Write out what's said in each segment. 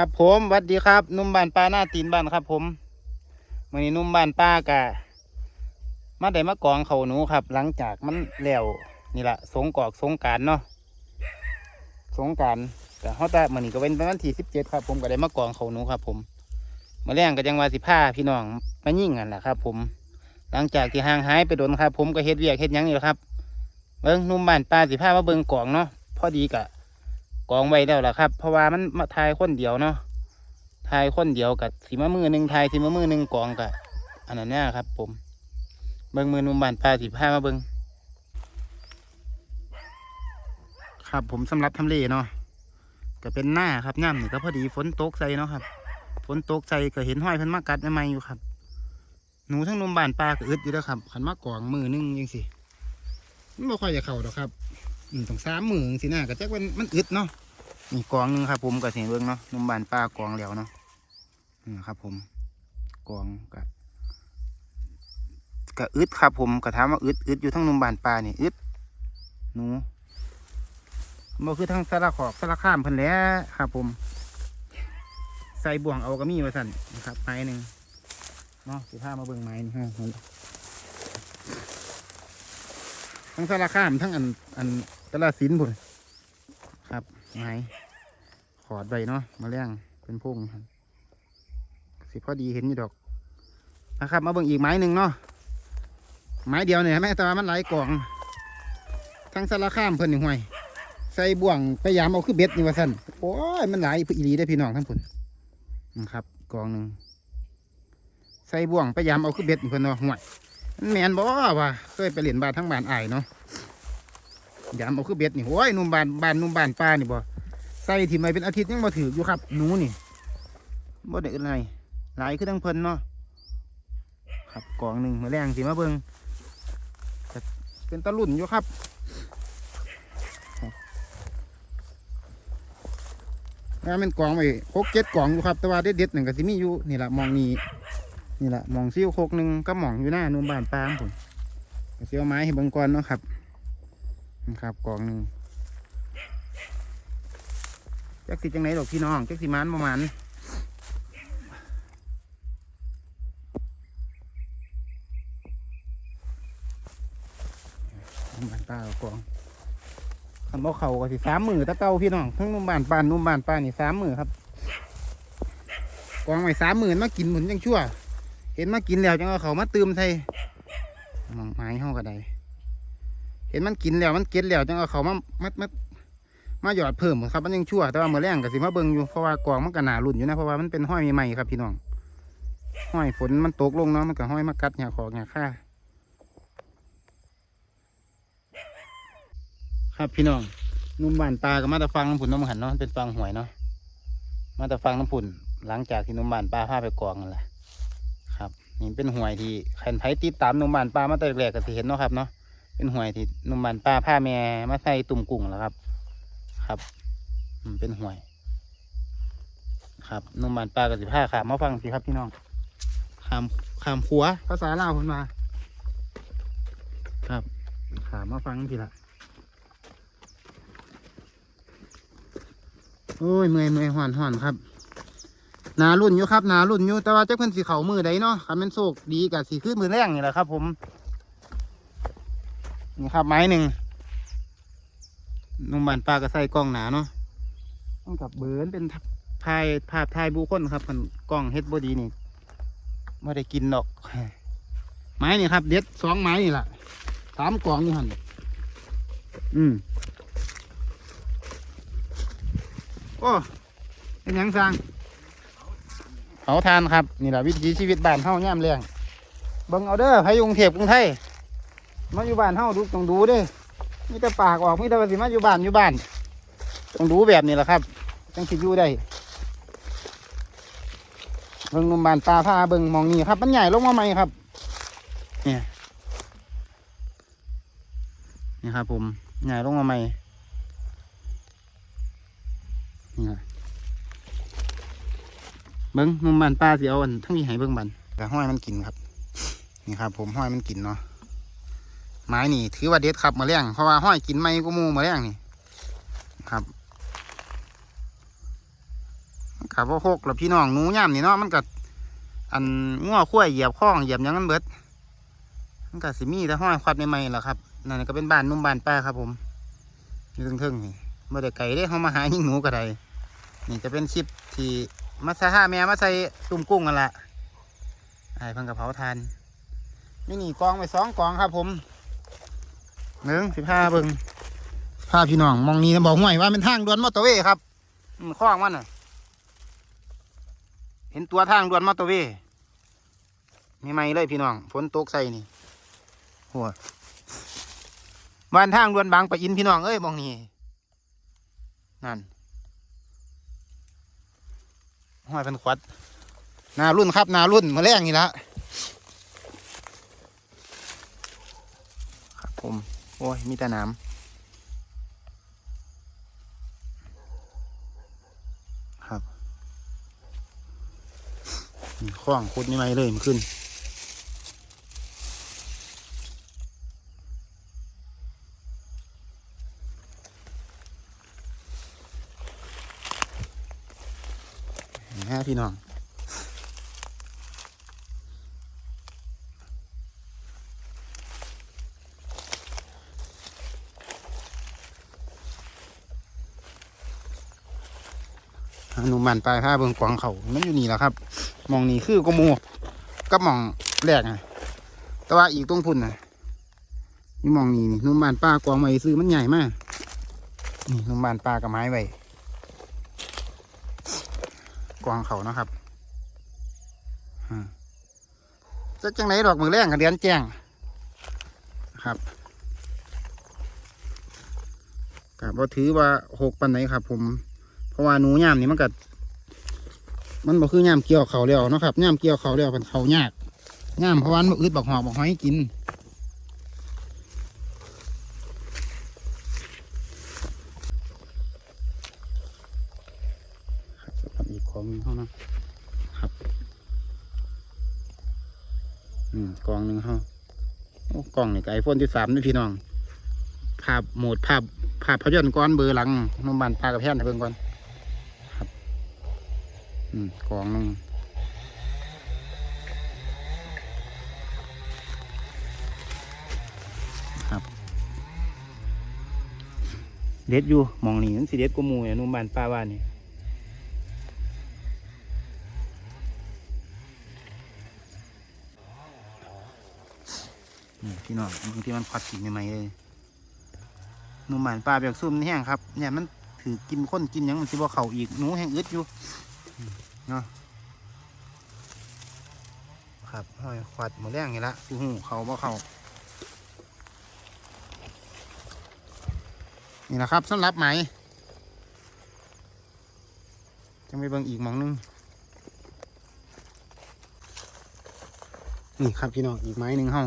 ครับผมวัดดีครับ นุ่มบ้านป้าหน้าตีนบ้านครับ ผมวันนี้นุ่มบ้านป้ากะมาได้มากองเขาหนูครับ หลังจากมันแล้วนี่ละสงกรอกสงการเนาะสงการแต่เขาแต่มันนี้ก็เป็นวันที่สิบเจ็ดครับ ผมก็ได้มากองเขาหนูครับ ผมมาแรงก็ยังว่าสิผ้าพี่น้องมายิ่งกันแหละครับ ผม หลังจากที่ห่างหายไปโดนครับ ผมก็เฮ็ดเวียกเฮ็ดยังนี่แหละครับเบิ้งนุ่มบ้านป้าสิผ้ามาเบิ้งกองเนาะพอดีกะ กองไว้แล้วล่ะครับ เพราะว่ามันมาทายคนเดียวเนาะทายคนเดียวกับสีมะมือหนึ่งทายสีมะมือหนึ่งกองกับอันนั้นเนี่ยครับ ผม เบิ้งมือนุ่มบานปลาสีผ้ามาเบิ้งครับ ผมสำหรับทำเลเนาะก็เป็นหน้าครับย่ำนี่ก็พอดีฝนตกใส่เนาะครับฝนตกใส่ก็เห็นห้อยเพิ่นมากัดใหม่ๆอยู่ครับหนูทั้งนุ่มบานปลาก็อึดอยู่แล้วครับขันมากองมือหนึงยังสิไม่ค่อยจะเข่าหรอกครับ ต้องสามหมื่นสินะก็จักมันมันอึดเนาะนี่กองหนึงครับ ผมกับเสียงเบิ้งเนาะนุ่มบานป้ากองแล้วเนาะนี่ครับ ผมกองกับกะอึดครับ ผมก็ถามว่าอึดอึดอยู่ทั้งนุ่มบานปลานี่อึดหนูมันคือทั้งสารขอบสารข้ามเพิ่นแล้วครับ ผม ใส่บ่วงเอาก็มีมาสั่นนะครับไม้หนึ่งเนาะสิพามาเบิ่งไม้นี่ฮะทั้งสารข้ามทั้งอันอัน ตลาดสินพุ่นครับไม้ขอดใบเนาะมาเลี้ยงเป็นพงครับสิพอดีเห็นอยู่ดอกนะครับ มาเบิ่งอีกไม้หนึ่งเนาะไม้เดียวเนี่ยแม่แต่ว่ามันหลายกล่อง ทั้งสารข้ามเพิ่นนี่งห่วยใส่บ่วงพยายามเอาคือเบ็ดนี่ว่าสั่นโอ้ยมันหลายอีหลีได้พี่น้องทั้งพุ่นนะครับกองหนึ่งใส่บ่วงพยายามเอาคือเบ็ดนี่เพิ่นเนาะห่วยมันแมนบ่ว่าเคยไปเล่นบานทั้งบานอายเนาะ ยามเอาคือเบ็ดนี่โอ้ยนุ่มบานบานนุ่มบานปลานี่บ่ใส่ที่มไม่เป็นอาทิตย์ยังบ่ถืออยู่ครับหนูนี่บ่ได้อื่นอะไรหลายคือทั้งเพิ่นเนาะครับกองหนึ่งมาแรงสิมาเบิงเป็นตะลุ่นอยู่ครับว่าเป็นกองไว้หกเจ็ดกองอยู่ครับ แต่ว่าเด็ดๆหนึ่งก็สิมีอยู่นี่แหละมองนี่นี่แหละมองซิวโคกหนึ่งก็มองอยู่หน้านุ่มบานปลาผมก็สิเอาไม้ให้บิ่งก่อนเนาะครับ นะครับกล่องหนึ่งจักสิจังไหนดอกพี่น้องจักสิมันประมาณบานป้าเอากองคำว่เขาก็สิสามหมือตะเก้าพี่น้องทั้งนุ่มบานปานนุ่มบานป้านี่สามหมือครับกองไว้สามหมื่นมากินหมุนยังชั่ว เห็นมากินแล้วจังเอาเขามาเติมใส่มองไม้ห้องกระได เห็นมันกินแล้วมันเก็ดแล้วจังเอาเขามามัดมัดมาหยอดเพิ่มครับมันยังชั่วแต่ว่าเมื่อแรงก็สิมาเบิ่งอยู่เพราะว่ากองมันก็หนารุ่นอยู่นะเพราะว่ามันเป็นห้อยใหม่ๆครับพี่น้องห้อยฝนมันตกลงเนาะมันก็ห้อยมากัดหยขอกหยค่าครับพี่น้องนุ่มบานปลาก็มาแต่ฟังน้ำผุนน้ำหันเนาะเป็นฟังหวยเนาะมาแต่ฟังน้ำผุนหลังจากที่นุ่มบานปลาพาไปกองนั่นแหละครับนี่เป็นหวยที่ใครไผ่ติดตามนุ่มบานปลามาแต่แรกก็สิเห็นเนาะครับเนาะ เป็นหวยที่หนุ่มบานป้าผ้าแม่มาใส่ตุ่มกุ้งแล้วครับ ครับเป็นหวย ครับหนุ่มบานป้ากับสิผ้าขามมาฟังสิครับพี่น้องขามขามขัว ภาษาลาวคนมา ครับขามมาฟังทีละโอ้ยเมื่อยเมื่อยห่อนห่อนครับหนารุ่นอยู่ครับหนารุ่นอยู่แต่ว่าเจ้าเพิ่นสีเขามือใดเนาะคันเป็นโศกดีกับสีขึ้นมือแรงนี่แหละครับ ผม นี่ครับไม้หนึ่งนุ่มบานปลากระใส่กล้องหนาเนาะต้องกับเบิร์นเป็นทายภาพทายบุคคลครับมันกล้องเฮ็ดบอดีนี่ไม่ได้กินดอก ไม้นี่ครับ เด็ดสองไม้นี่แหละสามกล่องนี่หันอืมโอ้เป็นยังสร้างเผาทานครับ นี่แหละวิถีชีวิตบ้านเฮาย่ามเลี้ยงเบิ่งเอาเด้อพายุงเทพกรุงไทย มาอยู่บ้านเฮาดูต้องดูเด้มีแต่ปากออกมีแต่ว่าสิมาอยู่บ้านอยู่บ้าน ต้องดูแบบนี้แหละครับจังสิอยู่ได้เบิ่งหนุ่มบ้านตาผ้าเบิ่งมองนี่ครับ มันใหญ่ลงมาใหม่ครับ เนี่ยนี่ครับ ผมใหญ่ลงมาใหม่นี่ครับเบิ่งหนุ่มบ้านป้าสิเอาอันทั้งนี้ให้เบิ่งบันแต่ห้อยมันกินครับ นี่ครับ ผมห้อยมันกินเนาะ ไม้นี่ ถือว่าเด็ดครับมาเลี้ยงเพราะว่าห้อยกินไม้กูมูมาเลี้ยงนี่ ครับมันก็ครับว่าหกแล้วพี่น้องหนูย่ามนี่เนาะมันก็อันงัวขั้วเหยียบข้องเหยียบยังนั้นเบิด มันก็สิมีแต่ห้อยควัดใหม่ๆแหละครับนั่นก็เป็นบ้านนุ่มบ้านป้าครับผมอยู่เทิงๆนี่เมื่อได้ไก่ได้เขามาหายิงหนูก็ได้นี่จะเป็นชิปที่มาใส่ห้าแม่มาใส่ตุ่มกุ้งกันละไอ้พังกระเพราทานนี่นี่กองไปสองกองครับผม หนึ่งสิบห้าเบิงพาพพี่น้องมองนี่นะบอกห่วยว่าเป็นทางด่วนมอเตอร์เวย์ครับอืมคล้องมันน่ะ เห็นตัวทางด่วนมอเตอร์เวย์มีไหมเลยพี่น้องฝนตกใส่นี่หัวบ้านทางด่วนบางปะอินพี่น้องเอ้ยมองนี่นั่นห้อยเป็นขวัดนารุ่นครับนารุ่นมาแรงนี่ละครับผม โอ้ย มีแต่น้ำครับข้องคุดนี่ไม่เลยมันขึ้นฮะพี่น้อง หนุ่มมันปลายผ้าเบิงกวางเขามันอยู่นี่แหละครับมองนี่คือกมูกับมองแรกไงแต่ว่าอีกตรงพุ่นนะนี่มองนี่นี่นุ่มบานป้ากวางไว้ซื้อมันใหญ่มากนี่นุ่มบานปลากับไม้ไว้กวางเขานะครับจะจังไหนดอกมือแรงกับเดือนแจ้งครับกับว่าถือว่าหกปันไหนครับ ผม เพราะว่าหนูย่ามนี่มันก็ มันบ่คือย่ามเกี่ยวเขาแล้วเนาะครับย่ามเกี่ยวเขาแล้วมันเขายากย่ามเพราะวันบ่อึดบักหอกบักหอยกินขับอีกของหนึงเขานะครับอืมกองหนึ่งเขาโอ้กล่องนี่ไอโฟนที่สามนี่พี่น้อง ภาพโหมดภาพภาพพยนตร์ก้อนเบอร์หลังนมบานปลากระแพนให้เบิ่งก่อน อืมกองนึงครับ เด็ดอยู่มองนี่มันสิเด็ดกว่าหมูเนี่ยนุ่มบานปลาว่านี่นี่พี่น้องบางทีมันควัดกิ่ใหม่ๆเลยหนูหมานปลาแบบซุ่มนี่แห้งครับเนี่ยมันถือกินข้นกินยังมันสิบ่เข่าอีกหนูแห้งอึดอยู่ เนาะครับห้อยขวัดหมดแรงนี่ละคือหูเขาบ่เขานี่แหละครับสำหรับไหมจะไปเบิ่งอีกมองหนึงนี่ครับพี่น้องอีกไม้หนึ่งเฮา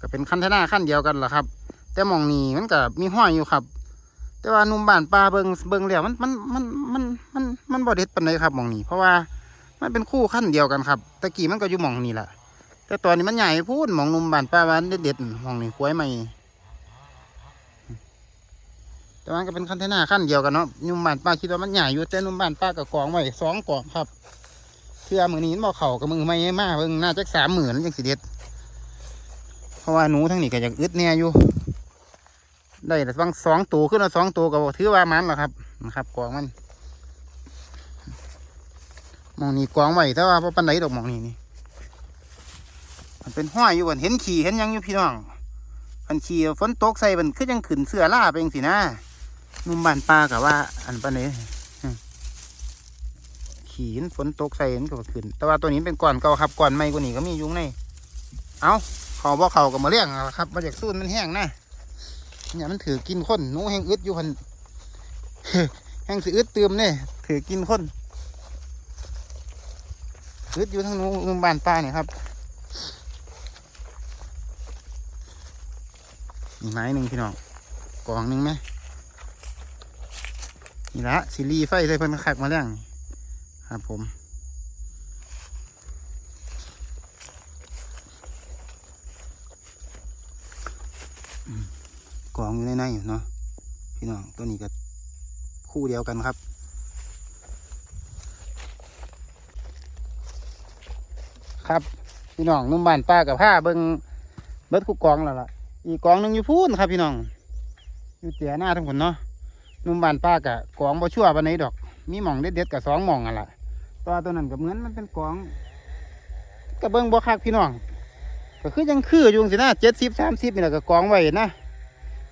ก็เป็นคันเทน่าขั้นเดียวกันแหละครับ แต่มองนี้มันก็มีห้อยอยู่ครับ แต่ว่านุ่มบ้านปลาเบิงเบิงแล้วมันมันมันมันมันมันบ่เด็ดปานใดครับมองนี้ เพราะว่ามันเป็นคู่ขั้นเดียวกันครับตะกี้มันก็อยู่มองนี้แหละแต่ตอนนี้มันใหญ่พูดมองนุ่มบ้านปลาวันเด็ดๆหมองนี้กล้วยใหม่แต่ว่ามันก็เป็นคันเทน่าขั้นเดียวกันเนาะนุ่มบ้านปลาคิดว่ามันใหญ่อยู่แต่นุ่มบ้านปลาก็กองไว้สองกองครับเพื่อมือนี้มันบ่เข่ากับมือไม่มากเบิ่งน่าจะสามหมื่นจังสิเด็ดเพราะว่าหนูทั้งนี้ก็ยากอึดเนี่ยอยู่ ได้แต่บางสองตัวขึ้นมาสองตัวก็บ่ถือว่ามันหรอกครับนะครับกองมันมองนี้กองไว้แต่ว่าพอปันไหนดอกมองนี้นี่มันเป็นห้อยอยู่บนเห็นขี่เห็นยังอยู่พี่น้องมันขี่ฝนตกใส่มันคือยังขึ้นเสื้อล่าไปเองสินะนุ่มบานปลากับว่า อันปันไหนขี่เห็นฝนตกใส่มันก็บ่ขึ้นแต่ว่าตัวนี้เป็นก่อนเก่าครับก่อนใหม่กว่านี้ก็มียุงในเอาเขาบ่เขากับมาเลี้ยงครับมาจากสู้มันแห้งนะ เนี่ยมันถือกินคนหนูแห้งอึดอยู่พันแห้งสิอึดเติมเนี่ยถือกินคนอึดอยู่ทั้งหนูนุมบานปลาเนี่ยครับนี่ไม้หนึ่งพี่น้องกองหนึ่งไหมนี่ละสิรีไฟใส่เพิ่นขักมาเลี้ยงครับผม กองอยู่ในในเนาะพี่น้องตัวนี้ก็คู่เดียวกันครับ ครับพี่น้องนุ่มบานป้ากับผ้าเบิงเบิดคู่กองแล้วล่ะ อีกกองหนึ่งอยู่พูนครับ พี่น้องอยู่เตียหน้าทั้งคนเนาะนุ่มบานป้ากับกองบ่ชั่วปานไหนดอก มีหม่องเด็ดๆกับสองหม่องอะล่ะตัวตัวนั้นก็เหมือนมันเป็นกองก็เบิ่งบ่คักพี่น้องก็คือยังคืออยู่สินะเจ็ดสิบสามสิบนี่แหละก็กองไว้นะ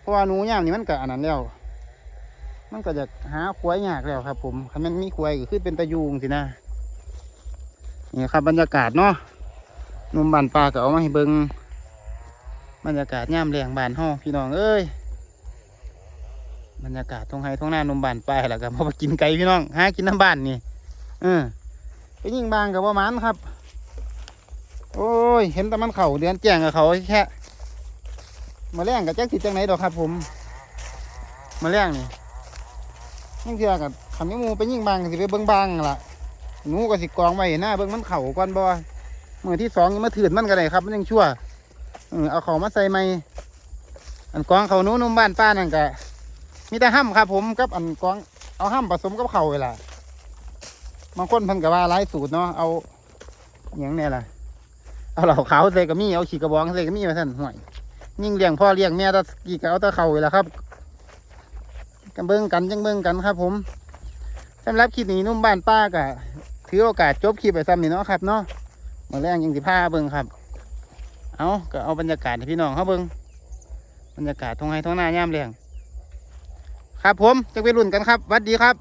ราะว่าหนูย่ามนี่มันก็อันนั้นแล้ว มันก็จะหาควายยากแล้วครับ ผมคันมันมีควายก็คือเป็นตะยูงสินะนี่ครับบรรยากาศเนาะนุ่มบานปลาก็เอามาให้เบิงบรรยากาศย่ามแรงบานห้อพี่น้องเอ้ยบรรยากาศทงไห้ทงหน้านุ่มบานปลาแล้วก็พอมากินไก่พี่น้องหากินน้ำบ้านนี่เออไปยิงบางกับว่ามันครับ โอ้ย เห็นแต่มันเข่าเดือนแจ้งกับเขาแค่ มาแรงกับแจ็คสิจังไหนดอกครับ ผม มาแรงนี่ยิ่งเทือกับขันยมูไปยิงบางสิไปเบิ้งบางล่ะหนูก็สิกองไว้หน้าเบิ่งมันเข่าก่อนบ่มือที่สองยังมาถืดมันก็ได้ครับ มันยังชั่วเออเอาเขามาใส่ไม่อันกองเขานูนุ่มบ้านป้านั่นก็มีแต่ห้ำครับผมกับอันกองเอาห้ำผสมกับเข่าเวลาบางคนพิ่นก็ว่าหลายสูตรเนาะเอาอย่างนี่ยล่ะเอาเหล่าขาวใส่กระมี่เอาขีกระบองใส่กระมี่มาท่านห่วย ยิ่งเลี้ยงพ่อเลี้ยงแม่ตะกี้ก็เอาตะเข่าเวลาครับกันเบิ่งกันจังเบิ่งกันครับ ผมสำหรับคลิปนี้นุ่มบ้านป้าก็ถือโอกาสจบคลิปไปซ้ำนี่เนาะครับเนาะมาแรงยังสิผ้าเบิ่งครับ เอาก็เอาบรรยากาศให้พี่น้องเขาเบิ่งบรรยากาศทงไห้ทงหน้าย่ามแรงครับผมจะไปรุ่นกันครับวัดดีครับ